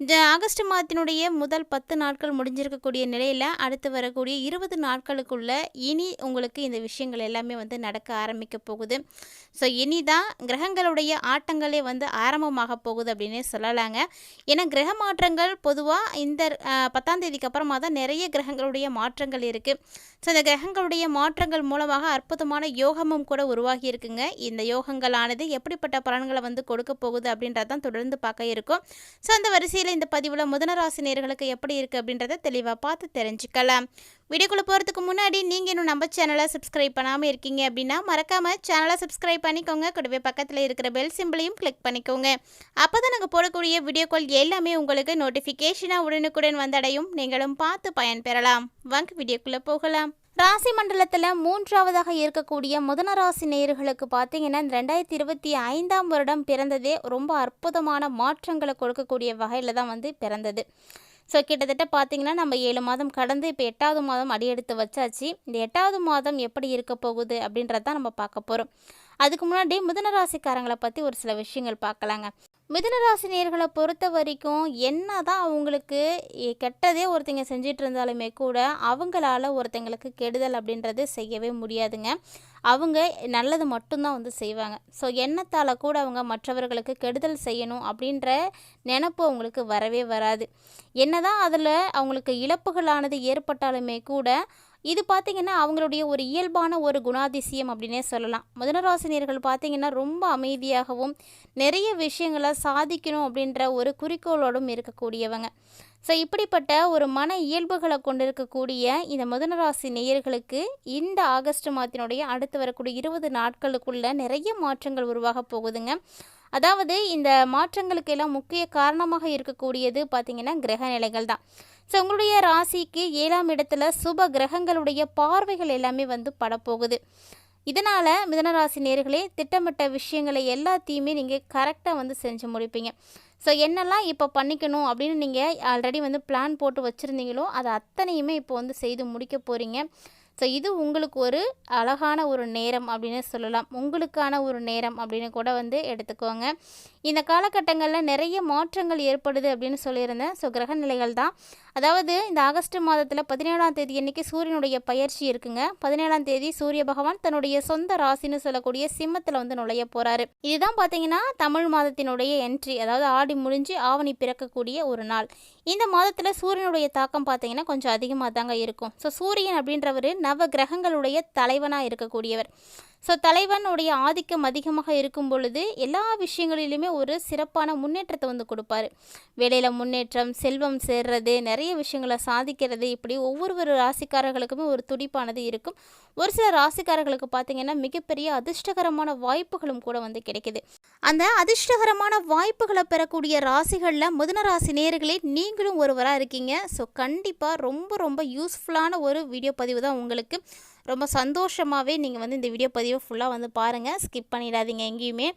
August மாதத்தினுடைய முதல் பத்து நாட்கள் முடிஞ்சிருக்கக்கூடிய நிலையில் அடுத்து வரக்கூடிய இருபது நாட்களுக்குள்ள இனி உங்களுக்கு இந்த விஷயங்கள் எல்லாமே வந்து நடக்க ஆரம்பிக்க போகுது. ஸோ இனி தான் கிரகங்களுடைய ஆட்டங்களே வந்து ஆரம்பமாக போகுது அப்படின்னே சொல்லலாங்க. ஏன்னா கிரக மாற்றங்கள் பொதுவாக இந்த பத்தாம் தேதிக்கு அப்புறமா தான் நிறைய கிரகங்களுடைய மாற்றங்கள் இருக்குது ஸோ இந்த கிரகங்களுடைய மாற்றங்கள் மூலமாக அற்புதமான யோகமும் கூட உருவாகி இருக்குங்க. இந்த யோகங்களானது எப்படிப்பட்ட பலன்களை வந்து கொடுக்க போகுது அப்படின்றதான் தொடர்ந்து பார்க்க இருக்கும். ஸோ அந்த வரிசையில் இந்த பதிவில் முதனராசி நேயர்களுக்கு எப்படி இருக்குது அப்படின்றத தெளிவாக பார்த்து தெரிஞ்சுக்கலாம். வீடியோக்குள்ளே போகிறதுக்கு முன்னாடி நீங்கள் இன்னும் நம்ம சேனலை சப்ஸ்கிரைப் பண்ணாமல் இருக்கீங்க அப்படின்னா மறக்காமல் சேனலை சப்ஸ்கிரைப் பண்ணிக்கோங்க. கூடவே பக்கத்தில் இருக்கிற பெல் சிம்பிளையும் கிளிக் பண்ணிக்கோங்க. அப்போ தான் நாங்கள் போடக்கூடிய வீடியோ கால் எல்லாமே உங்களுக்கு நோட்டிஃபிகேஷனாக உடனுக்குடன் வந்தடையும். நீங்களும் பார்த்து பயன்பெறலாம். வாங்க வீடியோக்குள்ளே போகலாம். ராசி மண்டலத்தில் மூன்றாவதாக இருக்கக்கூடிய முதன ராசி நேயர்களுக்கு பார்த்தீங்கன்னா இந்த ரெண்டாயிரத்தி இருபத்தி ஐந்தாம் வருடம் பிறந்ததே ரொம்ப அற்புதமான மாற்றங்களை கொடுக்கக்கூடிய வகையில் தான் வந்து பிறந்தது. ஸோ கிட்டத்தட்ட பார்த்தீங்கன்னா நம்ம ஏழு மாதம் கடந்து இப்போ எட்டாவது மாதம் அடியெடுத்து வச்சாச்சு. இந்த எட்டாவது மாதம் எப்படி இருக்க போகுது அப்படின்றத நம்ம பார்க்க போகிறோம் அதுக்கு முன்னாடி மிதுன ராசிக்காரங்களை பற்றி ஒரு சில விஷயங்கள் பார்க்கலாங்க. மிதுனராசி நேர்களை பொறுத்த வரைக்கும் என்ன தான் அவங்களுக்கு எ- கெட்டதே ஒருத்தங்க செஞ்சிட்டு இருந்தாலுமே கூட அவங்களால ஒருத்தங்களுக்கு கெடுதல் அப்படின்றது செய்யவே முடியாதுங்க. அவங்க நல்லது மட்டும்தான் வந்து செய்வாங்க. ஸோ எண்ணத்தால் கூட அவங்க மற்றவர்களுக்கு கெடுதல் செய்யணும் அப்படின்ற நினப்பு அவங்களுக்கு வரவே வராது. என்னதான் அதில் அவங்களுக்கு இழப்புகளானது ஏற்பட்டாலுமே கூட இது பார்த்திங்கன்னா அவங்களுடைய ஒரு இயல்பான ஒரு குணாதிசயம் அப்படின்னே சொல்லலாம். மிதனராசினியர்கள் பார்த்திங்கன்னா ரொம்ப அமைதியாகவும் நிறைய விஷயங்களை சாதிக்கணும் அப்படின்ற ஒரு குறிக்கோளோடும் இருக்கக்கூடியவங்க. ஸோ இப்படிப்பட்ட ஒரு மன இயல்புகளை கொண்டிருக்கக்கூடிய இந்த மிதனராசி நேயர்களுக்கு இந்த ஆகஸ்ட் மாதத்தினுடைய அடுத்து வரக்கூடிய இருபது நாட்களுக்குள்ள நிறைய மாற்றங்கள் உருவாக போகுதுங்க. அதாவது இந்த மாற்றங்களுக்கு எல்லாம் முக்கிய காரணமாக இருக்கக்கூடியது பார்த்திங்கன்னா கிரக நிலைகள் தான். ஸோ உங்களுடைய ராசிக்கு ஏழாம் இடத்துல சுப கிரகங்களுடைய பார்வைகள் எல்லாமே வந்து படப்போகுது. இதனால் மிதனராசி நேர்களே திட்டமிட்ட விஷயங்களை எல்லாத்தையுமே நீங்கள் கரெக்டாக வந்து செஞ்சு முடிப்பீங்க. ஸோ என்னெல்லாம் இப்போ பண்ணிக்கணும் அப்படின்னு நீங்கள் ஆல்ரெடி வந்து பிளான் போட்டு வச்சுருந்தீங்களோ அதை அத்தனையுமே இப்போ வந்து செய்து முடிக்க போகிறீங்க ஸோ இது உங்களுக்கு ஒரு அழகான ஒரு நேரம் அப்படின்னு சொல்லலாம். உங்களுக்கான ஒரு நேரம் அப்படின்னு கூட வந்து எடுத்துக்கோங்க. இந்த காலகட்டங்களில் நிறைய மாற்றங்கள் ஏற்படுது அப்படின்னு சொல்லியிருந்தேன். ஸோ கிரக நிலைகள் தான். அதாவது இந்த ஆகஸ்ட் மாதத்தில் பதினேழாம் தேதி அன்னைக்கு சூரியனுடைய பயிற்சி இருக்குங்க. பதினேழாம் தேதி சூரிய பகவான் தன்னுடைய சொந்த ராசின்னு சொல்லக்கூடிய சிம்மத்தில் வந்து நுழைய போகிறாரு இதுதான் பார்த்தீங்கன்னா தமிழ் மாதத்தினுடைய என்ட்ரி அதாவது ஆடி முடிஞ்சு ஆவணி பிறக்கக்கூடிய ஒரு நாள். இந்த மாதத்தில் சூரியனுடைய தாக்கம் பார்த்தீங்கன்னா கொஞ்சம் அதிகமாக தாங்க இருக்கும். ஸோ சூரியன் அப்படின்றவர் நவ கிரகங்களுடைய தலைவனாக இருக்கக்கூடியவர். ஸோ தலைவனுடைய ஆதிக்கம் அதிகமாக இருக்கும் பொழுது எல்லா விஷயங்களிலுமே ஒரு சிறப்பான முன்னேற்றத்தை வந்து கொடுப்பாரு. வேலையில் முன்னேற்றம் செல்வம் சேர்றது நிறைய விஷயங்களை சாதிக்கிறது இப்படி ஒவ்வொரு ராசிக்காரர்களுக்குமே ஒரு துடிப்பானது இருக்கும். ஒரு சில ராசிக்காரர்களுக்கு பார்த்தீங்கன்னா மிகப்பெரிய அதிர்ஷ்டகரமான வாய்ப்புகளும் கூட வந்து கிடைக்கிது. அந்த அதிர்ஷ்டகரமான வாய்ப்புகளை பெறக்கூடிய ராசிகளில் முதன ராசி நேர்களே நீங்களும் ஒருவராக இருக்கீங்க. ஸோ கண்டிப்பாக ரொம்ப ரொம்ப யூஸ்ஃபுல்லான ஒரு வீடியோ பதிவு தான் உங்களுக்கு. ரொம்ப சந்தோஷமாகவே நீங்கள் வந்து இந்த வீடியோ பதிவை ஃபுல்லாக வந்து பாருங்கள் ஸ்கிப் பண்ணிடாதீங்க எங்கேயுமே.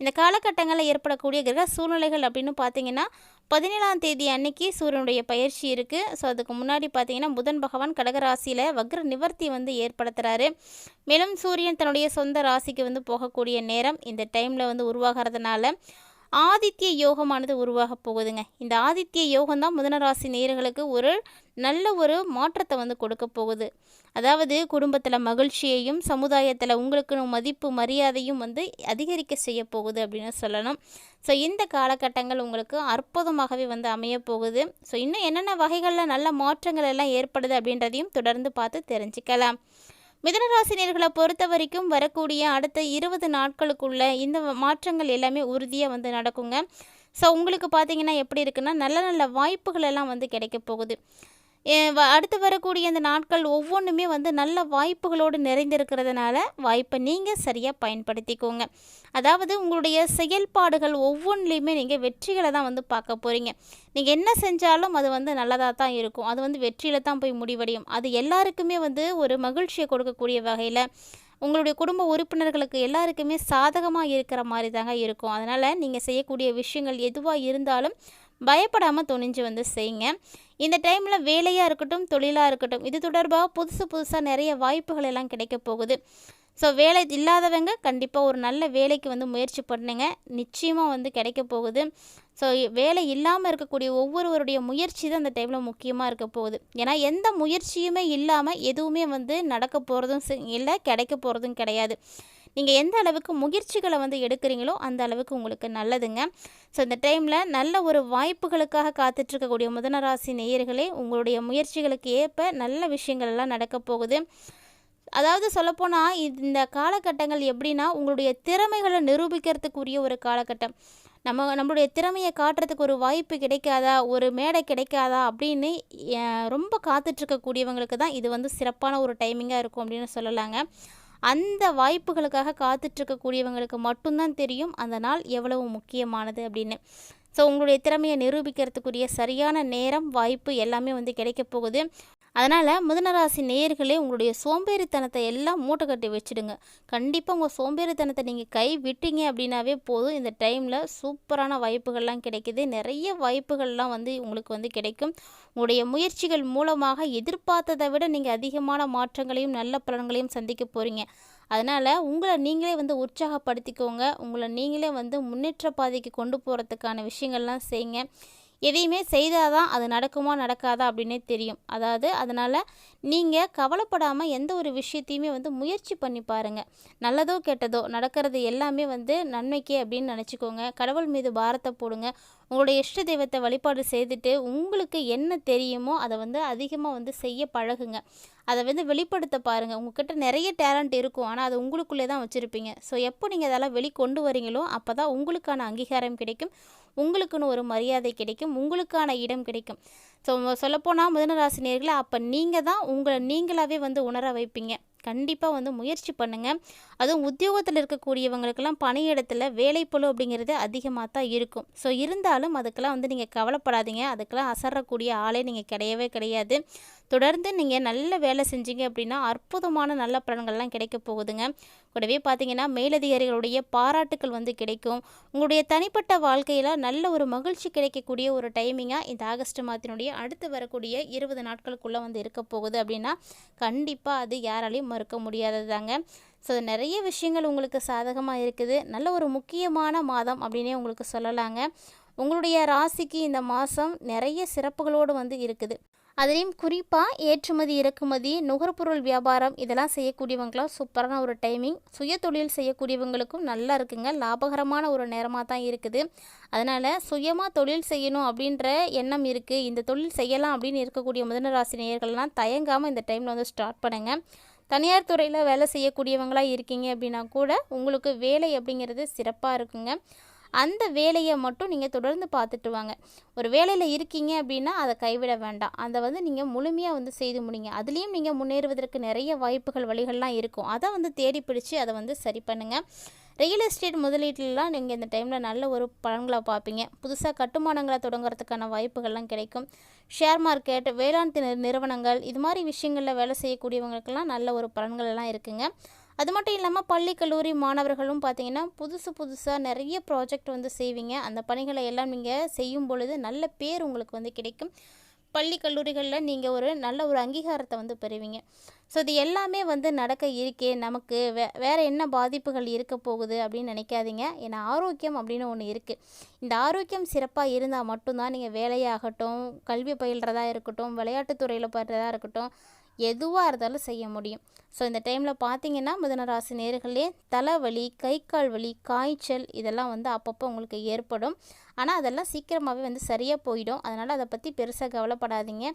இந்த காலகட்டங்களில் ஏற்படக்கூடிய கிரக சூழ்நிலைகள் அப்படின்னு பார்த்தீங்கன்னா பதினேழாம் தேதி அன்னைக்கு சூரியனுடைய பயிற்சி இருக்குது ஸோ அதுக்கு முன்னாடி பார்த்தீங்கன்னா புதன் பகவான் கடகராசியில் வக்ர நிவர்த்தி வந்து ஏற்படுத்துகிறாரு மேலும் சூரியன் தன்னுடைய சொந்த ராசிக்கு வந்து போகக்கூடிய நேரம் இந்த டைமில் வந்து உருவாகிறதுனால ஆதித்ய யோகமானது உருவாக போகுதுங்க. இந்த ஆதித்ய யோகம் தான் முதனராசி நேர்களுக்கு ஒரு நல்ல ஒரு மாற்றத்தை வந்து கொடுக்க போகுது. அதாவது குடும்பத்தில் மகிழ்ச்சியையும் சமுதாயத்தில் உங்களுக்கு மதிப்பு மரியாதையும் வந்து அதிகரிக்க செய்ய போகுது அப்படின்னு சொல்லணும். ஸோ இந்த காலகட்டங்கள் உங்களுக்கு அற்புதமாகவே வந்து அமைய போகுது. ஸோ இன்னும் என்னென்ன வகைகளில் நல்ல மாற்றங்கள் எல்லாம் ஏற்படுது அப்படின்றதையும் தொடர்ந்து பார்த்து தெரிஞ்சுக்கலாம். மிதனராசினியர்களை பொறுத்த வரைக்கும் வரக்கூடிய அடுத்த இருபது நாட்களுக்குள்ள இந்த மாற்றங்கள் எல்லாமே உறுதியாக வந்து நடக்குங்க. ஸோ உங்களுக்கு பார்த்தீங்கன்னா எப்படி இருக்குன்னா நல்ல நல்ல வாய்ப்புகள் எல்லாம் வந்து கிடைக்க போகுது. அடுத்து வரக்கூடிய அந்த நாட்கள் ஒவ்வொன்றுமே வந்து நல்ல வாய்ப்புகளோடு நிறைந்திருக்கிறதுனால வாய்ப்பை நீங்கள் சரியாக பயன்படுத்திக்கோங்க. அதாவது உங்களுடைய செயல்பாடுகள் ஒவ்வொன்றிலையுமே நீங்கள் வெற்றிகளை தான் வந்து பார்க்க போகிறீங்க நீங்கள் என்ன செஞ்சாலும் அது வந்து நல்லதாக தான் இருக்கும். அது வந்து வெற்றியில் தான் போய் முடிவடையும். அது எல்லாருக்குமே வந்து ஒரு மகிழ்ச்சியை கொடுக்கக்கூடிய வகையில் உங்களுடைய குடும்ப உறுப்பினர்களுக்கு எல்லாருக்குமே சாதகமாக இருக்கிற மாதிரி தாங்க இருக்கும். அதனால் நீங்கள் செய்யக்கூடிய விஷயங்கள் எதுவாக இருந்தாலும் பயப்படாமல் துணிஞ்சு வந்து செய்யுங்க. இந்த டைமில் வேலையாக இருக்கட்டும் தொழிலாக இருக்கட்டும் இது தொடர்பாக புதுசு புதுசாக நிறைய வாய்ப்புகள் எல்லாம் கிடைக்க போகுது. ஸோ வேலை இல்லாதவங்க கண்டிப்பாக ஒரு நல்ல வேலைக்கு வந்து முயற்சி பண்ணுங்க. நிச்சயமாக வந்து கிடைக்க போகுது. ஸோ வேலை இல்லாமல் இருக்கக்கூடிய ஒவ்வொருவருடைய முயற்சி தான் அந்த டைமில் முக்கியமாக இருக்க போகுது. ஏன்னா எந்த முயற்சியுமே இல்லாமல் எதுவுமே வந்து நடக்க போகிறதும் இல்லை கிடைக்க போகிறதும் கிடையாது. நீங்கள் எந்த அளவுக்கு முயற்சிகளை வந்து எடுக்கிறீங்களோ அந்த அளவுக்கு உங்களுக்கு நல்லதுங்க. ஸோ இந்த டைமில் நல்ல ஒரு வாய்ப்புகளுக்காக காத்துட்ருக்கக்கூடிய முதனராசி நேயர்களே உங்களுடைய முயற்சிகளுக்கு ஏற்ப நல்ல விஷயங்கள் எல்லாம் நடக்க போகுது. அதாவது சொல்லப்போனால் இந்த காலகட்டங்கள் எப்படின்னா உங்களுடைய திறமைகளை நிரூபிக்கிறதுக்குரிய ஒரு காலகட்டம். நம்ம நம்மளுடைய திறமையை காட்டுறதுக்கு ஒரு வாய்ப்பு கிடைக்காதா ஒரு மேடை கிடைக்காதா அப்படின்னு ரொம்ப காத்துட்ருக்கக்கூடியவங்களுக்கு தான் இது வந்து சிறப்பான ஒரு டைமிங்காக இருக்கும் அப்படின்னு சொல்லலாங்க. அந்த வாய்ப்புகளுக்காக காத்துட்ருக்கக்கூடியவங்களுக்கு மட்டும்தான் தெரியும் அந்த நாள் எவ்வளவு முக்கியமானது அப்படின்னு. ஸோ உங்களுடைய திறமையை நிரூபிக்கிறதுக்குரிய சரியான நேரம் வாய்ப்பு எல்லாமே வந்து கிடைக்க போகுது. அதனால் மிதனராசி நேயர்களே உங்களுடைய சோம்பேறித்தனத்தை எல்லாம் மூட்டை கட்டி வச்சுடுங்க. கண்டிப்பாக உங்கள் சோம்பேறித்தனத்தை நீங்கள் கை விட்டீங்க அப்படின்னாவே போதும். இந்த டைமில் சூப்பரான வாய்ப்புகள்லாம் கிடைக்கிது. நிறைய வாய்ப்புகள்லாம் வந்து உங்களுக்கு வந்து கிடைக்கும். உங்களுடைய முயற்சிகள் மூலமாக எதிர்பார்த்ததை விட நீங்கள் அதிகமான மாற்றங்களையும் நல்ல பலன்களையும் சந்திக்க போகிறீங்க அதனால் உங்களை நீங்களே வந்து உற்சாகப்படுத்திக்கோங்க. உங்களை நீங்களே வந்து முன்னேற்ற பாதைக்கு கொண்டு போகிறதுக்கான விஷயங்கள்லாம் செய்யுங்க எதையுமே செய்தால் தான் அது நடக்குமா நடக்காதா அப்படின்னே தெரியும். அதாவது அதனால் நீங்கள் கவலைப்படாமல் எந்த ஒரு விஷயத்தையுமே வந்து முயற்சி பண்ணி பாருங்கள் நல்லதோ கெட்டதோ நடக்கிறது எல்லாமே வந்து நன்மைக்கே அப்படின்னு நினச்சிக்கோங்க. கடவுள் மீது பாரத்தை போடுங்க. உங்களுடைய இஷ்ட தெய்வத்தை வழிபாடு செய்துட்டு உங்களுக்கு என்ன தெரியுமோ அதை வந்து அதிகமாக வந்து செய்ய பழகுங்க. அதை வந்து வெளிப்படுத்த பாருங்கள் உங்ககிட்ட நிறைய டேலண்ட் இருக்கும். ஆனால் அது உங்களுக்குள்ளே தான் வச்சுருப்பீங்க. ஸோ எப்போ நீங்கள் அதெல்லாம் வெளி கொண்டு வரீங்களோ அப்போ தான் உங்களுக்கான அங்கீகாரம் கிடைக்கும். உங்களுக்குன்னு ஒரு மரியாதை கிடைக்கும். உங்களுக்கான இடம் கிடைக்கும். ஸோ சொல்லப்போனால் மிதனராசினியர்களை அப்போ நீங்கள் தான் உங்களை நீங்களாகவே வந்து உணர வைப்பீங்க. கண்டிப்பாக வந்து முயற்சி பண்ணுங்கள் அதுவும் உத்தியோகத்தில் இருக்கக்கூடியவங்களுக்கெல்லாம் பணியிடத்தில் வேலைப்பொழு அப்படிங்கிறது அதிகமாக தான் இருக்கும். ஸோ இருந்தாலும் அதுக்கெல்லாம் வந்து நீங்கள் கவலைப்படாதீங்க. அதுக்கெல்லாம் அசரக்கூடிய ஆளே நீங்கள் கிடையவே கிடையாது. தொடர்ந்து நீங்கள் நல்ல வேலை செஞ்சீங்க அப்படின்னா அற்புதமான நல்ல பலன்கள்லாம் கிடைக்க போகுதுங்க. கூடவே பார்த்தீங்கன்னா மேலதிகாரிகளுடைய பாராட்டுக்கள் வந்து கிடைக்கும். உங்களுடைய தனிப்பட்ட வாழ்க்கையில் நல்ல ஒரு மகிழ்ச்சி கிடைக்கக்கூடிய ஒரு டைமிங்காக இந்த ஆகஸ்ட் மாதத்தினுடைய அடுத்து வரக்கூடிய இருபது நாட்களுக்குள்ளே வந்து இருக்க போகுது அப்படின்னா கண்டிப்பாக அது யாராலையும் மறுக்க முடியாதது தாங்க ஸோ நிறைய விஷயங்கள் உங்களுக்கு சாதகமாக இருக்குது. நல்ல ஒரு முக்கியமான மாதம் அப்படின்னே உங்களுக்கு சொல்லலாங்க. உங்களுடைய ராசிக்கு இந்த மாதம் நிறைய சிறப்புகளோடு வந்து இருக்குது. அதுலேயும் குறிப்பாக ஏற்றுமதி இறக்குமதி நுகர்பொருள் வியாபாரம் இதெல்லாம் செய்யக்கூடியவங்களாம் சூப்பரான ஒரு டைமிங் சுய தொழில் செய்யக்கூடியவங்களுக்கும் நல்லா இருக்குங்க. லாபகரமான ஒரு நேரமாக தான் இருக்குது. அதனால் சுயமாக தொழில் செய்யணும் அப்படின்ற எண்ணம் இருக்குது இந்த தொழில் செய்யலாம் அப்படின்னு இருக்கக்கூடிய முதனராசி நேயர்கள்லாம் தயங்காமல் இந்த டைமில் வந்து ஸ்டார்ட் பண்ணுங்கள் தனியார் துறையில் வேலை செய்யக்கூடியவங்களாக இருக்கீங்க அப்படின்னா கூட உங்களுக்கு வேலை அப்படிங்கிறது சிறப்பாக இருக்குங்க. அந்த வேலையை மட்டும் நீங்கள் தொடர்ந்து பார்த்துட்டு வாங்க. ஒரு வேலையில் இருக்கீங்க அப்படின்னா அதை கைவிட வேண்டாம். அதை வந்து நீங்கள் முழுமையாக வந்து செய்து முடிங்க. அதுலேயும் நீங்கள் முன்னேறுவதற்கு நிறைய வாய்ப்புகள் வழிகள்லாம் இருக்கும். அதை வந்து தேடி பிடிச்சி அதை வந்து சரி பண்ணுங்கள் ரியல் எஸ்டேட் முதலீட்டிலலாம் நீங்கள் இந்த டைமில் நல்ல ஒரு பலன்களை பார்ப்பீங்க. புதுசாக கட்டுமானங்களை தொடங்குறதுக்கான வாய்ப்புகள்லாம் கிடைக்கும். ஷேர் மார்க்கெட் வேளாண் நிறுவனங்கள் இது மாதிரி விஷயங்களில் வேலை செய்யக்கூடியவங்களுக்கெல்லாம் நல்ல ஒரு பலன்கள் எல்லாம் இருக்குங்க. அது மட்டும் இல்லாமல் பள்ளி கல்லூரி மாணவர்களும் பார்த்தீங்கன்னா புதுசு புதுசாக நிறைய ப்ராஜெக்ட் வந்து செய்வீங்க. அந்த பணிகளை எல்லாம் நீங்கள் செய்யும் பொழுது நல்ல பேர் உங்களுக்கு வந்து கிடைக்கும். பள்ளி கல்லூரிகளில் நீங்கள் ஒரு நல்ல ஒரு அங்கீகாரத்தை வந்து பெறுவீங்க. ஸோ இது எல்லாமே வந்து நடக்க இருக்கே நமக்கு வே வேறு என்ன பாதிப்புகள் இருக்க போகுது அப்படின்னு நினைக்காதீங்க. ஏன்னா ஆரோக்கியம் அப்படின்னு ஒன்று இருக்குது இந்த ஆரோக்கியம் சிறப்பாக இருந்தால் மட்டும்தான் நீங்கள் வேலையாகட்டும் கல்வி பயில்றதா இருக்கட்டும் விளையாட்டுத்துறையில் படுறதா இருக்கட்டும் எதுவாக இருந்தாலும் செய்ய முடியும். ஸோ இந்த டைமில் பார்த்தீங்கன்னா மிதனராசி நேர்களே தலைவலி கை கால் வலி காய்ச்சல் இதெல்லாம் வந்து அப்பப்போ உங்களுக்கு ஏற்படும். ஆனால் அதெல்லாம் சீக்கிரமாகவே வந்து சரியாக போயிடும். அதனால் அதை பற்றி பெருசாக கவலைப்படாதீங்க.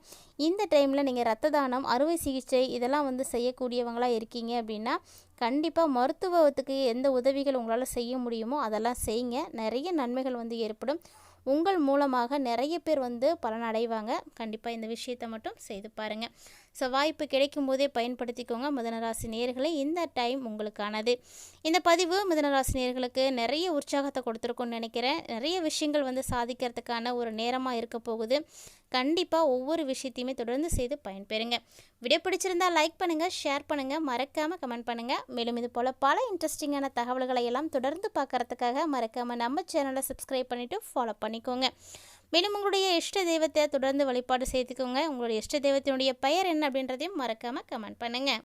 இந்த டைமில் நீங்கள் ரத்த தானம் அறுவை சிகிச்சை இதெல்லாம் வந்து செய்யக்கூடியவங்களாக இருக்கீங்க அப்படின்னா கண்டிப்பாக மருத்துவத்துக்கு எந்த உதவிகள் உங்களால் செய்ய முடியுமோ அதெல்லாம் செய்யுங்க. நிறைய நன்மைகள் வந்து ஏற்படும். உங்கள் மூலமாக நிறைய பேர் வந்து பலனடைவாங்க கண்டிப்பாக இந்த விஷயத்தை மட்டும் செய்து பாருங்கள் ஸோ வாய்ப்பு கிடைக்கும் போதே பயன்படுத்திக்கோங்க. மிதனராசி நேர்களை இந்த டைம் உங்களுக்கானது. இந்த பதிவு மிதனராசி நேர்களுக்கு நிறைய உற்சாகத்தை கொடுத்துருக்கும்னு நினைக்கிறேன். நிறைய விஷயங்கள் வந்து சாதிக்கிறதுக்கான ஒரு நேரமாக இருக்க போகுது. கண்டிப்பாக ஒவ்வொரு விஷயத்தையுமே தொடர்ந்து செய்து பயன்பெறுங்க. வீடியோ பிடிச்சிருந்தா லைக் பண்ணுங்கள் ஷேர் பண்ணுங்கள் மறக்காமல் கமெண்ட் பண்ணுங்கள் மேலும் இது போல் பல இன்ட்ரெஸ்டிங்கான தகவல்களை எல்லாம் தொடர்ந்து பார்க்குறதுக்காக மறக்காமல் நம்ம சேனலை சப்ஸ்கிரைப் பண்ணிவிட்டு ஃபாலோ பண்ணிக்கோங்க. மேலும் உங்களுடைய இஷ்ட தெய்வத்தை தொடர்ந்து வழிபாடு செய்துக்கோங்க. உங்களுடைய இஷ்ட தெய்வத்தினுடைய பெயர் என்ன அப்படின்றதையும் மறக்காமல் கமெண்ட் பண்ணுங்கள்